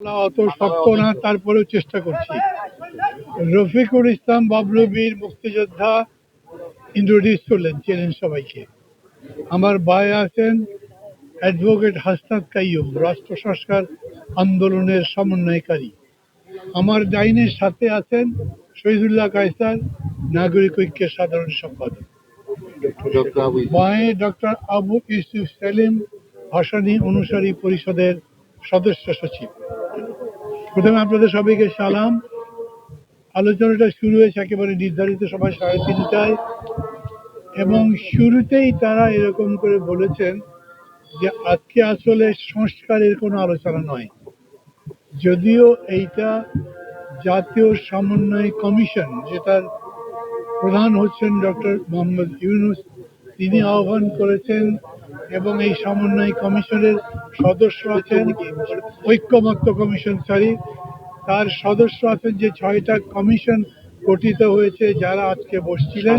অত শক্ত না তারপরেও চেষ্টা করছি। রফিকুল ইসলাম বাবলু বীর মুক্তিযোদ্ধা ইন্ট্রোডিউস করলেন চেনেন সবাইকে। আমার ভাই আছেন অ্যাডভোকেট হাসনাত কাইয়ুম রাষ্ট্র সংস্কার আন্দোলনের সমন্বয়কারী। আমার ডাইনের সাথে আছেন শহীদুল্লাহ কায়সার নাগরিক ঐক্যের সাধারণ সম্পাদক। বাঁয়ে ডক্টর আবু ইউসুফ সেলিম ভাসানী অনুসারী পরিষদের সদস্য সচিব। প্রথমে আপনাদের সবাইকে সালাম। আলোচনাটা শুরু হয়েছে একেবারে নির্ধারিত সময় সাড়ে তিনটায়। এবং শুরুতেই তারা এরকম করে বলেছেন যে, আজকে আসলে সংস্কারের কোনো আলোচনা নয়। যদিও এইটা জাতীয় সমন্বয় কমিশন, যেটার প্রধান হচ্ছেন ডক্টর মোহাম্মদ ইউনুস, তিনি আহ্বান করেছেন এবং এই সমন্বয় কমিশনের সদস্য আছেন ঐক্যমত্য কমিশন সরি তার সদস্য আছেন যে ছয়টা কমিশন গঠিত হয়েছে যারা আজকে বসছিলেন।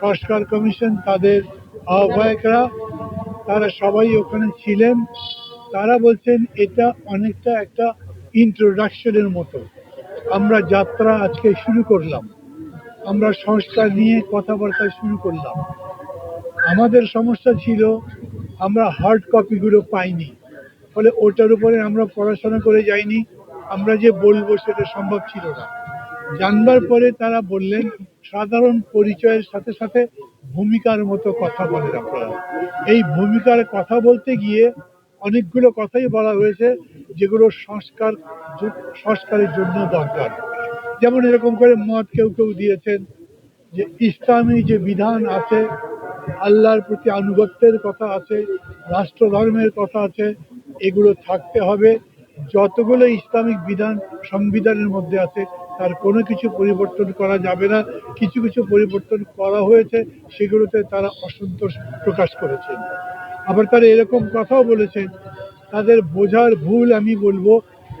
সংস্কার কমিশন। তাদের আহ্বায়করা তারা সবাই ওখানে ছিলেন। তারা বলছেন এটা অনেকটা একটা ইন্ট্রোডাকশনের মতো। আমরা যাত্রা আজকে শুরু করলাম। আমরা সংস্কার নিয়ে কথাবার্তা শুরু করলাম। আমাদের সমস্যা ছিল আমরা হার্ড কপিগুলো পাইনি। ফলে ওটার উপরে আমরা পড়াশোনা করে যাইনি। আমরা যে বলব সেটা সম্ভব ছিল না। জানবার পরে তারা বললেন, সাধারণ পরিচয়ের সাথে সাথে ভূমিকার মতো কথা বলেন আপনারা। এই ভূমিকার কথা বলতে গিয়ে অনেকগুলো কথাই বলা হয়েছে, যেগুলো সংস্কার, সংস্কারের জন্য দরকার। যেমন এরকম করে মত কেউ কেউ দিয়েছেন যে ইসলামী যে বিধান আছে আল্লাহর প্রতি আনুগত্যের কথা আছে, রাষ্ট্রধর্মের কথা আছে, এগুলো থাকতে হবে। যতগুলো ইসলামিক বিধান, সংবিধানের মধ্যে আছে, তার কোনো কিছু পরিবর্তন করা যাবে না। কিছু কিছু পরিবর্তন করা হয়েছে, সেগুলোতে তারা অসন্তোষ প্রকাশ করেছেন আবার তারা এরকম কথাও বলেছেন, তাদের বোঝার ভুল আমি বলব।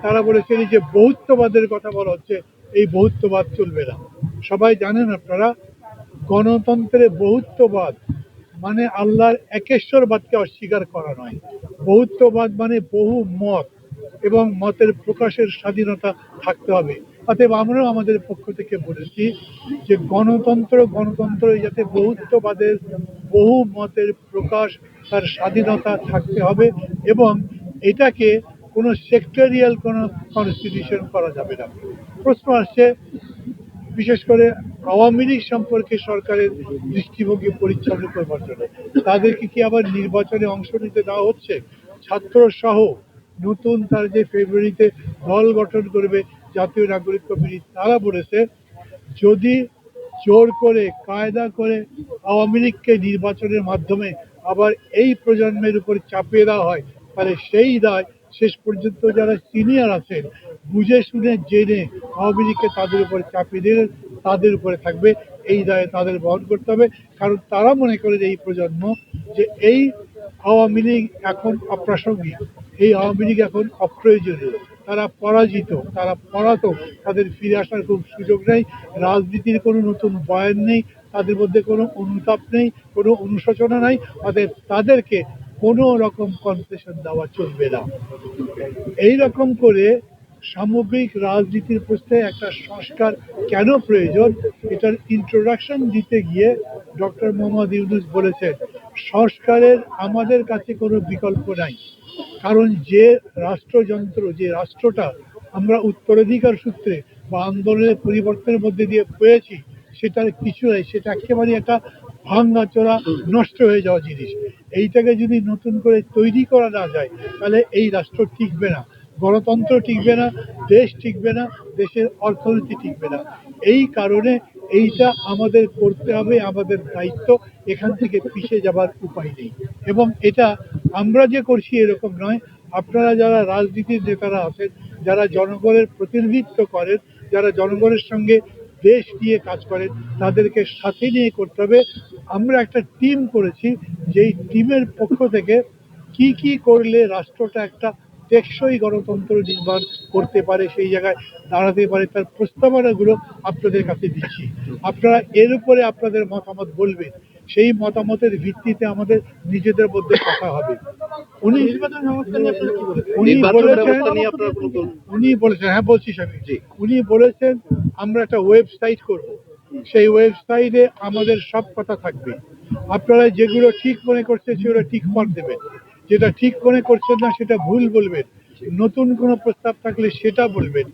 তারা বলেছেন, এই যে বহুত্ববাদের কথা বলা হচ্ছে, এই বহুত্ববাদ চলবে না। সবাই জানেন আপনারা, গণতন্ত্রে বহুত্ববাদ মানে আল্লাহর একেশ্বরবাদকে অস্বীকার করা নয়। বহুত্ববাদ মানে বহু মত এবং মতের প্রকাশের স্বাধীনতা থাকতে হবে। অতএব আমরাও আমাদের পক্ষ থেকে বলেছি যে গণতন্ত্র গণতন্ত্র যাতে বহুত্ববাদের বহু মতের প্রকাশ তার স্বাধীনতা থাকতে হবে এবং এটাকে কোনো সেক্টরিয়াল কোনো কনস্টিটিউশন করা যাবে না। প্রশ্ন আসছে, বিশেষ করে আওয়ামী লীগ সম্পর্কে সরকারের দৃষ্টিভঙ্গি পরিচালনা করবার জন্য। তাদেরকে কি আবার নির্বাচনে অংশ নিতে দেওয়া হচ্ছে? ছাত্র সহ নতুন তার যে ফেব্রুয়ারিতে দল গঠন করবে জাতীয় নাগরিক কমিটি তারা বলেছে, যদি জোর করে, কায়দা করে আওয়ামী লীগকে নির্বাচনের মাধ্যমে আবার এই প্রজন্মের উপর চাপিয়ে দেওয়া হয়, তাহলে সেই দায় শেষ পর্যন্ত যারা সিনিয়র আছেন, বুঝে শুনে, জেনে আওয়ামী লীগকে তাদের উপর চাপিয়ে দিলে তাদের উপরে থাকবে। এই দায় তাদের বহন করতে হবে। কারণ তারা মনে করে যে এই প্রজন্ম যে এই আওয়ামী লীগ এখন অপ্রাসঙ্গিক। এই আওয়ামী লীগ এখন অপ্রয়োজনীয়। তারা পরাজিত, তারা পরাতক তাদের ফিরে আসার খুব সুযোগ নেই। রাজনীতির কোনো নতুন বয়ান নেই। তাদের মধ্যে কোনো অনুতাপ নেই, কোনো অনুশোচনা নাই। অতএব তাদেরকে কোনো রকম কনসেশন দেওয়া চলবে না। এই রকম করে সামগ্রিক রাজনীতির প্রশ্নে একটা সংস্কার কেন প্রয়োজন? এটার ইন্ট্রোডাকশন দিতে গিয়ে ডক্টর মোহাম্মদ ইউনুস বলেছেন, সংস্কারের আমাদের কাছে কোনো বিকল্প নাই। কারণ যে রাষ্ট্রযন্ত্র, যে রাষ্ট্রটা আমরা উত্তরাধিকার সূত্রে বা আন্দোলনের পরিবর্তনের মধ্যে দিয়ে পেয়েছি সেটার কিছু নাই। সেটা একেবারে একটা ভাঙ্গা চোরা নষ্ট হয়ে যাওয়া জিনিস। এইটাকে যদি নতুন করে তৈরি করা না যায়, তাহলে এই রাষ্ট্র টিকবে না। গণতন্ত্র টিকবে না, দেশ টিকবে না, দেশের অর্থনীতি টিকবে না। এই কারণে এইটা আমাদের করতে হবে, আমাদের দায়িত্ব, এখান থেকে পিছিয়ে যাবার উপায় নেই। এবং এটা আমরা যে করছি এরকম নয়, আপনারা যারা রাজনীতির নেতারা আছেন, যারা জনগণের প্রতিনিধিত্ব করেন, যারা জনগণের সঙ্গে দেশ নিয়ে কাজ করেন, তাদেরকে সাথে নিয়ে করতে হবে। আমরা একটা টিম করেছি, যেই টিমের পক্ষ থেকে কি কি করলে রাষ্ট্রটা একটা টেকসই গণতন্ত্র নির্মাণ করতে পারে সেই জায়গায় দাঁড়াতে পারে তার প্রস্তাবনাগুলো আপনাদের কাছে দিচ্ছি। আপনারা এর উপরে আপনাদের মতামত বলবেন। সেই মতামতের ভিত্তিতে আমাদের নিজেদের মধ্যে কথা হবে। উনি নির্বাচন সংস্থা নিয়ে আপনারা কি বলেছেন? উনি বলেছেন উনি হ্যাঁ বলছি স্বামী। জি। উনি বলেছেন আমরা একটা ওয়েবসাইট করব। সেই ওয়েবসাইটে আমাদের সব কথা থাকবে। আপনারা যেগুলো ঠিক মনে করছেন সেগুলো ঠিক মত দেবেন। যেটা ঠিক মনে করছেন না, সেটা ভুল বলবেন। নতুন কোনো প্রস্তাব থাকলে সেটা বলবেন।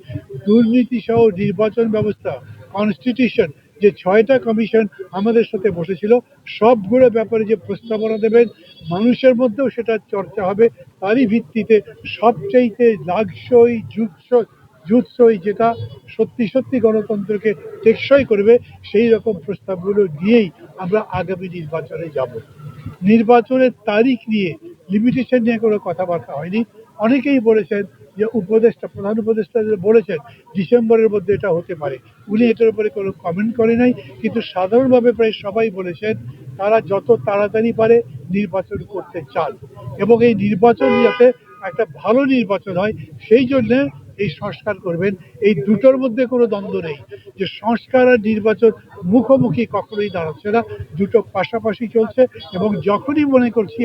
দুর্নীতি সহ নির্বাচন ব্যবস্থা কনস্টিটিউশন যে ছয়টা কমিশন আমাদের সাথে বসেছিল সবগুলো ব্যাপারে যে প্রস্তাবনা দেবেন, মানুষের মধ্যেও সেটা চর্চা হবে। তারই ভিত্তিতে সবচাইতে লাগসই জুৎসই যেটা সত্যি সত্যি গণতন্ত্রকে টেকসই করবে, সেই রকম প্রস্তাবগুলো নিয়েই আমরা আগামী নির্বাচনে যাব। নির্বাচনের তারিখ নিয়ে লিমিটেশন নিয়ে কোনো কথাবার্তা হয়নি। অনেকেই বলেছেন যে উপদেষ্টা, প্রধান উপদেষ্টা বলেছেন, ডিসেম্বরের মধ্যে এটা হতে পারে। উনি এটার উপরে কোনো কমেন্ট করে নাই, কিন্তু সাধারণভাবে প্রায় সবাই বলেছেন তারা যত তাড়াতাড়ি পারে নির্বাচন করতে চান। এবং এই নির্বাচন যাতে একটা ভালো নির্বাচন হয়, সেই জন্য এই সংস্কার করবেন। এই দুটোর মধ্যে কোনো দ্বন্দ্ব নেই। যে সংস্কার আর নির্বাচন মুখোমুখি কখনোই দাঁড়াচ্ছে না, দুটো পাশাপাশি চলছে এবং যখনই মনে করছি